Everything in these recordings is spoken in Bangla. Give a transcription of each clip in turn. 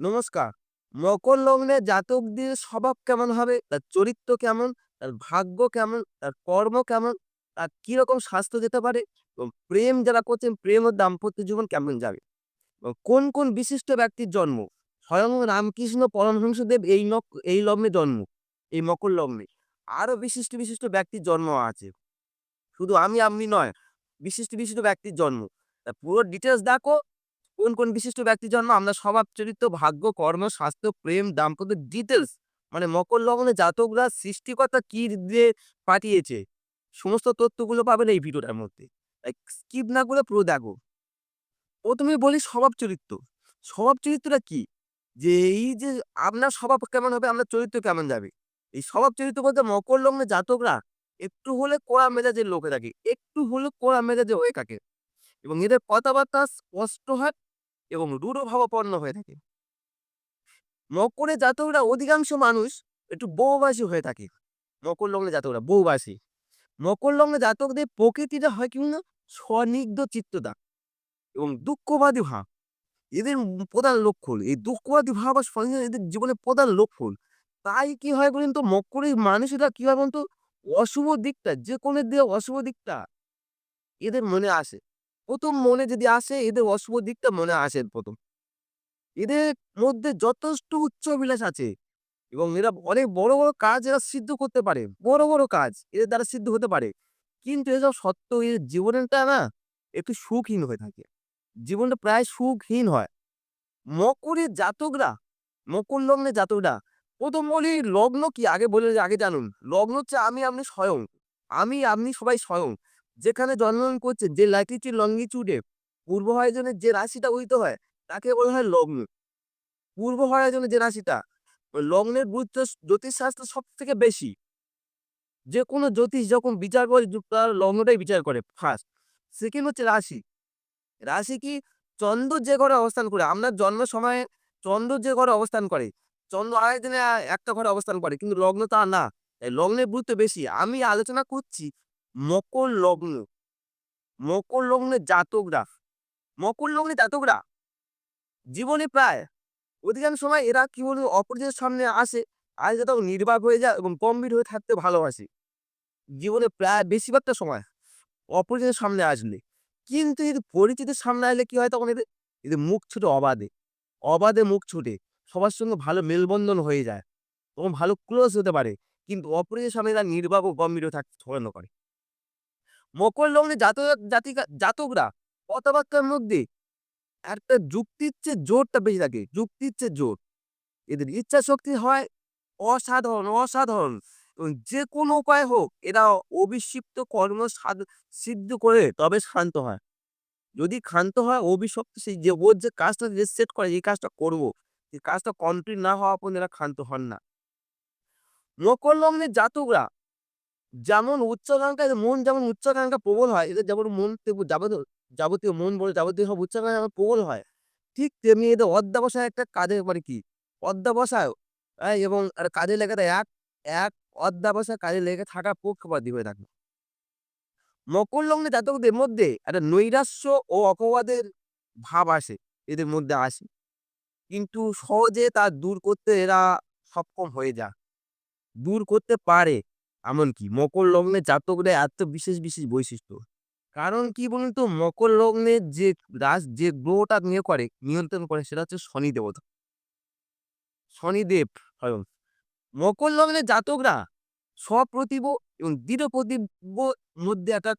নমস্কার। মকর লগ্নের জাতকদের স্বভাব কেমন হবে, তার চরিত্র কেমন, তার ভাগ্য কেমন, তার কর্ম কেমন, তার কীরকম স্বাস্থ্য যেতে পারে এবং প্রেম যারা করছেন প্রেম ও দাম্পত্য জীবন কেমন যাবে? কোন, কোন বিশিষ্ট ব্যক্তির জন্ম? স্বয়ং রামকৃষ্ণ পরমহংসদেব এই নক এই লগ্নে জন্ম, এই মকর লগ্নে। আরও বিশিষ্ট, বিশিষ্ট ব্যক্তির জন্ম আছে। শুধু আমি আপনি নয়, বিশিষ্ট, বিশিষ্ট ব্যক্তির জন্ম। পুরো ডিটেলস দেখো কোন, কোন বিশিষ্ট ব্যক্তির জন্ম আমরা স্বভাব চরিত্র, ভাগ্য, কর্ম, স্বাস্থ্য, প্রেম, দাম্পত্য ডিটেইলস মানে মকর লগ্নে জাতকরা সৃষ্টিকর্তা কি দিয়ে পাঠিয়েছে সমস্ত তথ্যগুলো পাবেন এই ভিডিওটার মধ্যে। স্কিপ না করে পুরো দেখো। ১ম এ বলি স্বভাব চরিত্র। স্বভাব চরিত্রটা কি? যে এই যে আপনার স্বভাব কেমন হবে, আপনার চরিত্র কেমন যাবে? এই স্বভাব চরিত্র বলতে মকর লগ্নে জাতকরা একটু হলে কড়া মেজাজের লোক থাকে। একটু হলে কড়া মেজাজে হয়ে থাকে। এবং এদের কথাবার্তা স্পষ্ট হয় এবং রূঢ়ভাবাপন্ন হয়ে থাকে। মকরে জাতকরা অধিকাংশ মানুষ একটু বহুভাষী হয়ে থাকে। মকর লগ্নে জাতকরা বহুভাষী। মকর লগ্নে জাতকদের প্রকৃতিটা হয় কি না স্বনিগ্ধ চিত্ততা এবং দুঃখবাদী ভাব। এদের প্রধান লক্ষণ এই দুঃখবাদী ভাব আর স্বনিগ্ধ এদের জীবনের প্রধান লক্ষণ। তাই কি হয় বলুন তো মকরের মানুষেরা কি হয় বলুন তো অশুভ দিকটা যে কোনো দিয়ে অশুভ দিকটা এদের মনে আসে। ১ম মনে যদি আসে এদের অশুভ দিকটা মনে আসে প্রথম এদের মধ্যে যথেষ্ট উচ্চাভিলাষ আছে এবং এরা অনেক বড়, বড় কাজ এরা সিদ্ধ করতে পারে। বড়, বড় কাজ এদের দ্বারা সিদ্ধ হতে পারে। কিন্তু এসব সত্ত্বেও এদের জীবনটা না একটু সুখহীন হয়ে থাকে। জীবনটা প্রায় সুখহীন হয়। মকরের জাতকরা, মকর লগ্নের জাতকরা প্রথম বলি লগ্ন কি আগে বলে আগে জানুন। লগ্ন হচ্ছে আমি আপনি স্বয়ং। আমি আপনি সবাই স্বয়ং। যেখানে জন্মগ্রহণ করছেন যে ল্যাটিটিউড লঙ্গিটিউডে পূর্ব হরাইজনের যে রাশিটা উদিত হয় তাকে বলা হয় লগ্ন। পূর্ব হরাইজনের যে রাশিটা লগ্নের গুরুত্ব জ্যোতিষশাস্ত্রে সবথেকে বেশি। যে কোনো জ্যোতিষ যখন বিচার করে তার লগ্নটাই বিচার করে ফার্স্ট। সেকেন্ড হচ্ছে রাশি। রাশি কি চন্দ্র যে ঘরে অবস্থান করে আপনার জন্মের সময়ে চন্দ্র যে ঘরে অবস্থান করে, চন্দ্র আড়াই দিনে একটা ঘরে অবস্থান করে কিন্তু লগ্ন তা না। লগ্নের গুরুত্ব বেশি। আমি আলোচনা করছি মকর লগ্ন। মকর লগ্নের জাতকরা, মকর লগ্নের জাতকরা জীবনে প্রায় অধিকাংশ সময় এরা কি বলব অপরিচিতের সামনে আসে, আসলে তখন নির্বাক হয়ে যায় এবং গম্ভীর হয়ে থাকতে ভালোবাসে। জীবনে প্রায় বেশিরভাগটা সময় অপরিচিতের সামনে আসলে। কিন্তু যদি পরিচিতের সামনে আসলে কি হয় তখন এদের, এদের মুখ ছোটে অবাধে। অবাধে মুখ ছোটে। সবার সঙ্গে ভালো মেলবন্ধন হয়ে যায়। তখন ভালো ক্লোজ হতে পারে। কিন্তু অপরিচিতের সামনে এরা নির্বাক ও গম্ভীর থাকতে পছন্দ করে। মকর লগ্নে জাতক জাতিকা জাতকরা কথাবার্তার মধ্যে একটা যুক্তির চেয়ে জোরটা বেশি থাকে। যুক্তির চেয়ে জোর। এদের ইচ্ছাশক্তি হয় অসাধারণ, অসাধারণ এবং যেকোনো উপায়ে হোক এরা অবিক্ষিপ্ত কর্ম সিদ্ধ করে তবে শান্ত হয়। যদি ক্ষান্ত হয় অভিশপ্ত সেই যে ওর যে কাজটা যে সেট করে এই কাজটা করব। এই কাজটা কমপ্লিট না হওয়া পর্যন্ত এরা ক্ষান্ত হন না। মকর লগ্নের জাতকরা যেমন উচ্চাকাঙ্ক্ষা মন যেমন উচ্চাকাঙ্ক্ষা প্রবল হয়, এদের যেমন মন যাবতীয় যাবতীয় মন বলে যাবতীয় সব উচ্চাকাঙ্ক্ষা প্রবল হয়, ঠিক তেমনি এদের অধ্যবসায় একটা কাজের মানে কি অধ্যবসায় এবং কাজে লাগাটা এক, এক অধ্যবসায় কাজে লেগে থাকা পক্ষপাতী হয়ে থাকে। মকর লগ্নের জাতকদের মধ্যে একটা নৈরাশ্য ও অপবাদের ভাব আসে, এদের মধ্যে আসে। কিন্তু সহজে তা দূর করতে এরা সক্ষম হয়ে যায়। দূর করতে পারে এমনকি মকর লগ্নের জাতকদের এত বিশেষ, বিশেষ বৈশিষ্ট্য। কারণ কি বলুন তো মকর লগ্নের যে রাজ যে গ্রহটা নিয়ে করে নিয়ন্ত্রণ করে সেটা হচ্ছে শনি দেবতা। শনিদেব স্বয়ং। মকর লগ্নের জাতকরা সপ্রতিভ এবং দৃঢ় প্রতিজ্ঞ মধ্যে একটা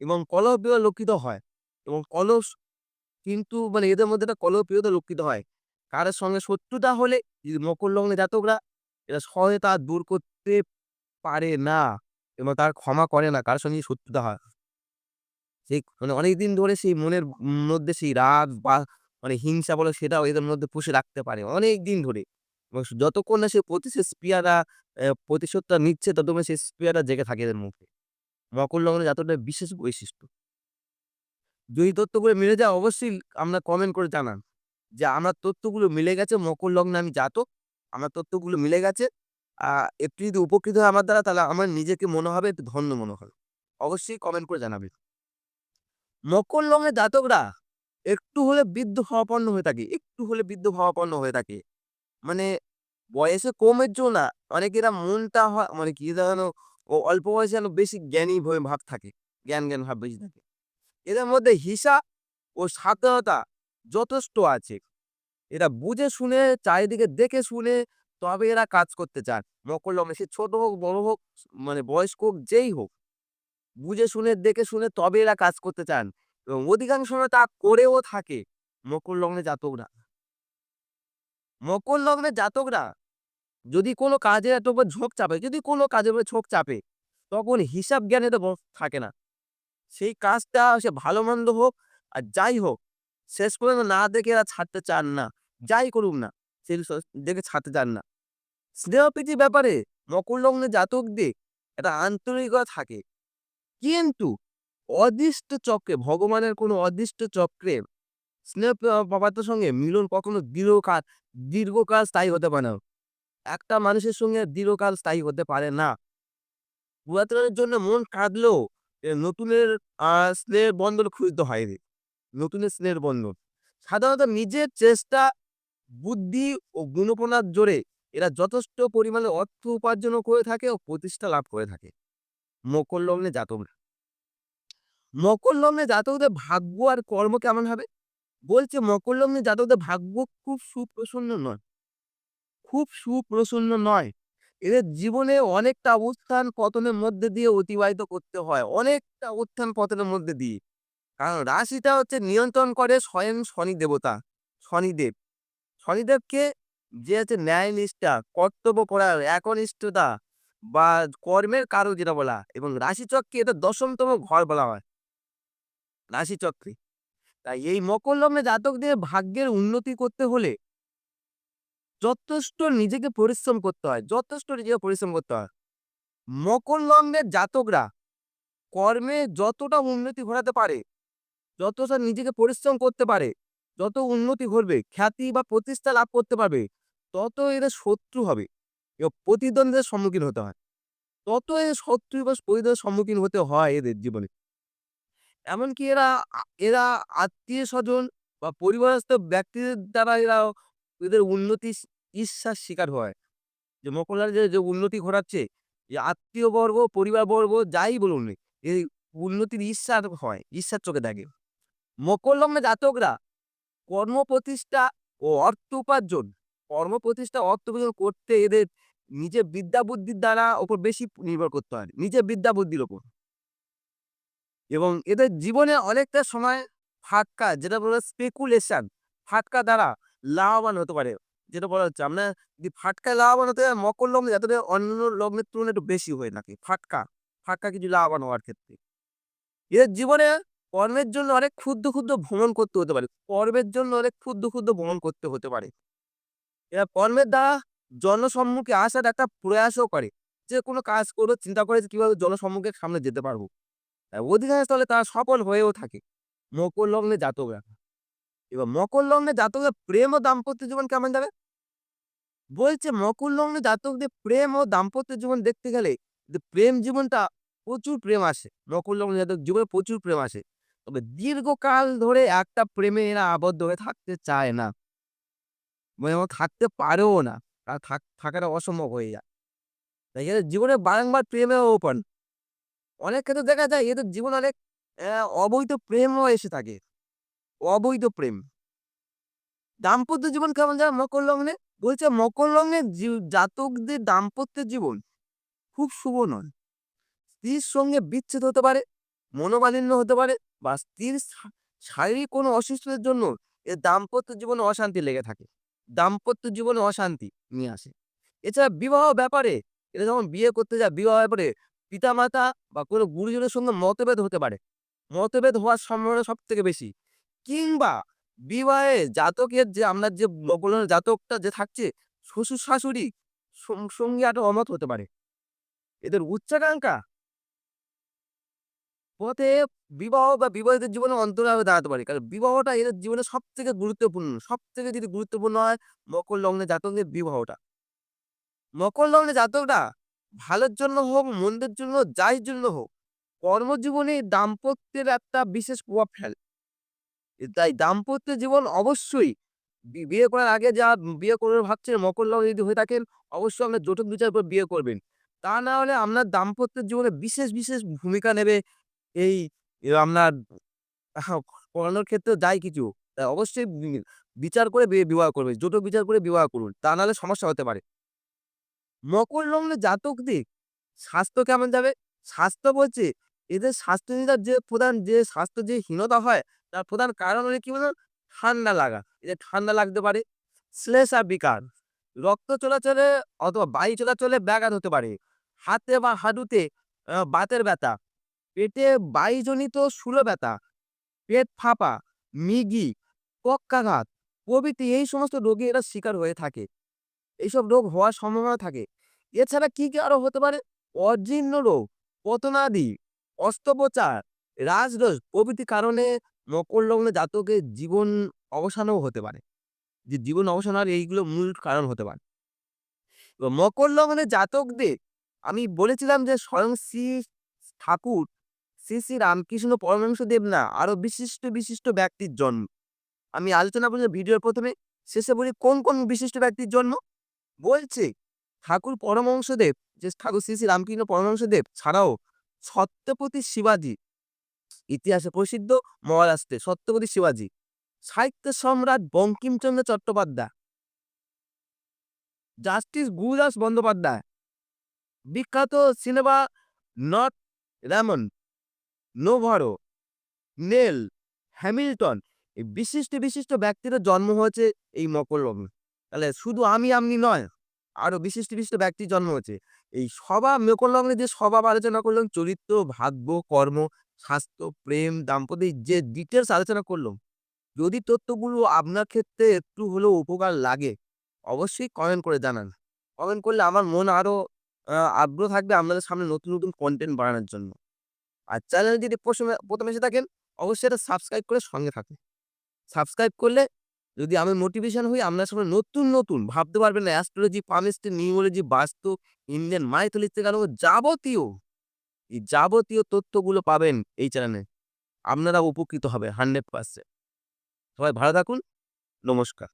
এবং কলহপ্রিয় লক্ষিত হয় এবং কলস কিন্তু মানে এদের মধ্যে একটা কলহপ্রিয়তা লক্ষিত হয়। কারোর সঙ্গে শত্রুতা হলে মকর লগ্নের জাতকরা এরা সহজে তা দূর করতে পারে না এবং তার ক্ষমা করে না কারোর সঙ্গে শত্রুতা হয়। সেই মানে অনেকদিন ধরে সেই মনের মধ্যে সেই রাগ বা মানে হিংসা বলো সেটাও এদের মধ্যে পুষে রাখতে পারে অনেকদিন ধরে। এবং যতক্ষণ না সে প্রতিশোধ এ প্রতিশোধটা নিচ্ছে ততক্ষণ সেই স্পৃহাটা জেগে থাকে এদের মধ্যে। মকর লগ্নের জাতকদের বিশেষ বৈশিষ্ট্য। যদি তথ্যগুলো মিলে যায় অবশ্যই আপনারা কমেন্ট করে জানান। যে, আমার তথ্যগুলো মিলে গেছে, মকর লগ্নে আমি জাতক। আমার তথ্যগুলো মিলে গেছে। আ একটু যদি উপকৃত হয় আমার দ্বারা তাহলে আমার নিজেকে মনে হবে একটু ধন্য মনে হবে। অবশ্যই কমেন্ট করে জানাবেন। মকর লগ্নের জাতকরা একটু হলে বৃদ্ধ ভাবাপন্ন হয়ে থাকে, একটু হলে বৃদ্ধ ভাবাপন্ন হয়ে থাকে। মানে বয়সে কমের জন্য না, অনেকে এরা মনটা হয় মানে কি যেন ও অল্প বয়সে যেন বেশি জ্ঞানী ভয়ে ভাব থাকে। জ্ঞান, জ্ঞান ভাব বেশি থাকে। এদের মধ্যে হিসাব ও সাবধানতা যথেষ্ট আছে। এরা বুঝে শুনে চারিদিকে দেখে শুনে তবে এরা কাজ করতে চান। লগ্নে সে ছোট হোক, বড় হোক, মানে বয়স্ক হোক, যেই হোক। বুঝে শুনে দেখে শুনে তবে এরা কাজ করতে চান এবং অধিকাংশ তা করেও থাকে মকর লগ্নে জাতকরা। মকর লগ্নে জাতকরা যদি কোনো কাজের একটা উপর ঝোঁক চাপে, যদি কোনো কাজের উপরে ঝোঁক চাপে, তখন হিসাব জ্ঞানে তো থাকে না। সেই কাজটা সে ভালো-মন্দ হোক আর যাই হোক, শেষ পর্যন্ত না দেখে এরা ছাড়তে চান না। যাই করুক না, সে স দেখে ছাড়তে চান না। স্নেহ-প্রীতির ব্যাপারে মকর লগ্নের জাতকদের একটা আন্তরিকতা থাকে। কিন্তু অদৃষ্ট চক্রে, ভগবানের কোনো অদৃষ্ট চক্রে স্নেহ প সঙ্গে মিলন কখনো দীর্ঘকাল দীর্ঘকাল স্থায়ী হতে পারে না। একটা মানুষের সঙ্গে দীর্ঘকাল স্থায়ী হতে পারে না। পুরাতনের জন্য মন কাঁদলেও নতুনের স্নেহের বন্ধন খুঁজতে হয় এদের। নতুনের স্নেহের বন্ধন। সাধারণত নিজের চেষ্টা, বুদ্ধি ও গুণপনার জোরে এরা যথেষ্ট পরিমাণে অর্থ উপার্জনও করে থাকে ও প্রতিষ্ঠা লাভ করে থাকে। মকর লগ্নে জাতকরা। মকর লগ্নে জাতকদের ভাগ্য আর কর্ম কেমন হবে? বলছে মকর লগ্নে জাতকদের ভাগ্য খুব সুপ্রসন্ন নয়। খুব সুপ্রসন্ন নয়। এদের জীবনে অনেকটা উত্থান পতনের মধ্যে দিয়ে অতিবাহিত করতে হয়। অনেকটা উত্থান পতনের মধ্যে দিয়ে। কারণ রাশিটা হচ্ছে নিয়ন্ত্রণ করে স্বয়ং শনি দেবতা, শনিদেব। শনিদেবকে যে হচ্ছে ন্যায়নিষ্ঠা, কর্তব্যপরায়ণ, একনিষ্ঠতা বা কর্মের কারক যেটা বলা এবং রাশিচক্রে এদের দশমতম ঘর বলা হয়। রাশিচক্রে। তাই এই মকর লগ্নে জাতকদের ভাগ্যের উন্নতি করতে হলে যথেষ্ট নিজেকে পরিশ্রম করতে হয়। যথেষ্ট নিজেকে পরিশ্রম করতে হয়। মকর লগ্নের জাতকরা কর্মে যতটা উন্নতি ঘটাতে পারে, যতটা নিজেকে পরিশ্রম করতে পারে, যত উন্নতি ঘটবে, খ্যাতি বা প্রতিষ্ঠা লাভ করতে পারবে, তত এদের শত্রু হবে এবং প্রতিদ্বন্দ্বের সম্মুখীন হতে হয়। তত এ শত্রু বা প্রতিদ্বন্দ্বের সম্মুখীন হতে হয় এদের জীবনে। এমনকি এরা এরা আত্মীয়-স্বজন বা পরিবারস্থ ব্যক্তিদের দ্বারা এরা এদের উন্নতি ঈর্ষার শিকার হয়। যে মকর যে যে উন্নতি ঘটাচ্ছে, যে আত্মীয়বর্গ, পরিবারবর্গ যাই বলুন, এই উন্নতির ঈর্ষার হয়, ঈর্ষার চোখে দেখে। মকর জাতকরা কর্ম-প্রতিষ্ঠা ও অর্থ উপার্জন, কর্ম-প্রতিষ্ঠা, অর্থ উপার্জন করতে এদের নিজের বিদ্যা-বুদ্ধির দ্বারা ওপর বেশি নির্ভর করতে হয়। নিজের বিদ্যা-বুদ্ধির ওপর। এবং এদের জীবনে অনেকটা সময় ফাটকা যেটা বলে স্পেকুলেশন, ফাটকা দ্বারা লাভবান হতে পারে। যেটা বলা হচ্ছে আমরা যদি ফাটকায় লাভবান হতে পারে মকর লগ্নে যাতে অন্যান্য লগ্নের তুলনায় একটু বেশি হয়ে থাকে। ফাটকা, ফাটকা কিছু লাভবান হওয়ার ক্ষেত্রে। এদের জীবনে কর্মের জন্য অনেক ক্ষুদ্র, ক্ষুদ্র ভ্রমণ করতে হতে পারে। কর্মের জন্য অনেক ক্ষুদ্র, ক্ষুদ্র ভ্রমণ করতে হতে পারে। এরা কর্মের দ্বারা জনসম্মুখে আসার একটা প্রয়াসও করে। যে কোনো কাজ করে চিন্তা করে যে কীভাবে জনসম্মুখে সামনে যেতে পারব। অধিকাংশ স্থলে তারা সফল হয়েও থাকে। মকর লগ্নে জাতকরা। এবার মকর লগ্নে জাতকদের প্রেম ও দাম্পত্য জীবন কেমন যাবে? বলছে মকর লগ্নে জাতকদের প্রেম ও দাম্পত্য জীবন দেখতে গেলে প্রেম জীবনটা প্রচুর প্রেম আসে। মকর লগ্নে জাতক জীবনে প্রচুর প্রেম আসে। তবে দীর্ঘকাল ধরে একটা প্রেমে এরা আবদ্ধ হয়ে থাকতে চায় না। মানে থাকতে পারেও না। আর থাক থাকাটা অসম্ভব হয়ে যায়। তাই এদের জীবনে বারংবার প্রেমে ওপেন। অনেক ক্ষেত্রে দেখা যায় এদের জীবনে অনেক অবৈধ প্রেমও এসে থাকে। অবৈধ প্রেম। দাম্পত্য জীবন কেমন যায় মকর লগ্নে? বলছে মকর লগ্নের জি জাতকদের দাম্পত্য জীবন খুব শুভ নয়। স্ত্রীর সঙ্গে বিচ্ছেদ হতে পারে, মনোমালিন্য হতে পারে বা স্ত্রীর শারীরিক কোনো অসুস্থতার জন্য এর দাম্পত্য জীবনে অশান্তি লেগে থাকে। দাম্পত্য জীবনে অশান্তি নিয়ে আসে। এছাড়া বিবাহ ব্যাপারে, এরা যখন বিয়ে করতে যায়, বিবাহ ব্যাপারে পিতামাতা বা কোনো গুরুজনের সঙ্গে মতভেদ হতে পারে। মতভেদ হওয়ার সম্ভাবনা সব থেকে বেশি। কিংবা বিবাহে জাতকের যে, আমরা যে লগ্নের জাতকটা যে থাকছে, শ্বশুর-শাশুড়ি সং, সঙ্গে একটা অমত হতে পারে। এদের উচ্চাকাঙ্ক্ষা পথে বিবাহ বা বিবাহিত জীবনে অন্তরায় হয়ে দাঁড়াতে পারে। কারণ বিবাহটা এদের জীবনে সবথেকে গুরুত্বপূর্ণ। সবথেকে যদি গুরুত্বপূর্ণ হয় মকর লগ্নে জাতকদের বিবাহটা। মকর লগ্নে জাতকটা ভালোর জন্য হোক, মন্দের জন্য, যাই জন্য হোক, কর্মজীবনে দাম্পত্যের একটা বিশেষ প্রভাব ফেলে। তাই দাম্পত্য জীবন অবশ্যই বিয়ে করার আগে যা বিয়ে করবেন ভাবছেন মকর লগ্ন যদি হয়ে থাকেন অবশ্যই আপনার জটক বিচার করে বিয়ে করবেন। তা না হলে আপনার দাম্পত্য জীবনে বিশেষ, বিশেষ ভূমিকা নেবে এই আপনার পড়ানোর ক্ষেত্রেও যায় কিছু। অবশ্যই বিচার করে বিবাহ করবে জটক বিচার করে বিবাহ করুন। তা নাহলে সমস্যা হতে পারে। মকর লগ্নে জাতকদের স্বাস্থ্য কেমন যাবে? স্বাস্থ্য বলছে এদের স্বাস্থ্যহীনতার যে প্রধান যে স্বাস্থ্য যে হীনতা হয় তার প্রধান কারণ হলো কি বলুন? ঠান্ডা লাগা। এদের ঠান্ডা লাগতে পারে। শ্লেষা বিকার, রক্ত চলাচলে অথবা বায়ু চলাচলে ব্যাঘাত হতে পারে। হাতে বা হাঁটুতে বাতের ব্যথা, পেটে বায়ুজনিত স্থূল ব্যথা, পেট ফাঁপা, মিগি, পক্ষাঘাত প্রভৃতি এই সমস্ত রোগে এরা শিকার হয়ে থাকে। এইসব রোগ হওয়ার সম্ভাবনা থাকে। এছাড়া কি, কি আরও হতে পারে? অজীর্ণ রোগ, পতনাদি, অস্ত্রোপচার, রাজদোষ প্রভৃতি কারণে মকর লগ্নে জাতকের জীবন অবসানও হতে পারে। যে জীবন অবসান হওয়ার এইগুলো মূল কারণ হতে পারে। মকর লগ্নে জাতকদের আমি বলেছিলাম যে স্বয়ং শ্রী ঠাকুর শ্রী, শ্রী রামকৃষ্ণ পরমহংসদেব না আরও বিশিষ্ট, বিশিষ্ট ব্যক্তির জন্ম। আমি আলোচনা করব ভিডিওর প্রথমে শেষে বলি কোন, কোন বিশিষ্ট ব্যক্তির জন্ম? বলছে ঠাকুর পরমহংসদেব যে ঠাকুর শ্রী, শ্রী রামকৃষ্ণ পরমহংসদেব ছাড়াও ছত্রপতি শিবাজী ইতিহাসে প্রসিদ্ধ মহারাষ্ট্রে ছত্রপতি শিবাজী, সাহিত্য সম্রাট বঙ্কিমচন্দ্র চট্টোপাধ্যায় জাস্টিস গুরুদাস বন্দ্যোপাধ্যায়, বিখ্যাত সিনেমা নট রেমন, নোভারো, নেল, হ্যামিল্টন এই বিশিষ্ট, বিশিষ্ট ব্যক্তিদের জন্ম হয়েছে এই মকর লগ্নে। তাহলে শুধু আমি আপনি নয়, আরও বিশিষ্ট, বিশিষ্ট ব্যক্তির জন্ম হয়েছে। এই স্বভাব মকর লগ্নে যে স্বভাব আলোচনা করলাম চরিত্র, ভাগ্য, কর্ম, স্বাস্থ্য, প্রেম, দাম্পত্য যে ডিটেলস আলোচনা করলাম, যদি তথ্যগুলো আপনার ক্ষেত্রে একটু হলেও উপকার লাগে, অবশ্যই কমেন্ট করে জানান। কমেন্ট করলে আমার মন আরও আ আগ্রহ থাকবে আপনাদের সামনে নতুন, নতুন কন্টেন্ট বানানোর জন্য। আর চ্যানেলে যদি প্রথমে, প্রথমে এসে থাকেন অবশ্যই এটা সাবস্ক্রাইব করে সঙ্গে থাকুন। সাবস্ক্রাইব করলে যদি আমি মোটিভেশন হই আপনার সামনে নতুন, নতুন ভাবতে পারবেন না অ্যাস্ট্রোলজি, পামিস্ট্রি, নিউমোলজি, বাস্তু, ইন্ডিয়ান মাইথোলজি থেকে যাবতীয় এই যাবতীয় তথ্যগুলো পাবেন এই চ্যানেলে। আপনারা উপকৃত হবে 100% সবাই ভালো থাকুন। নমস্কার।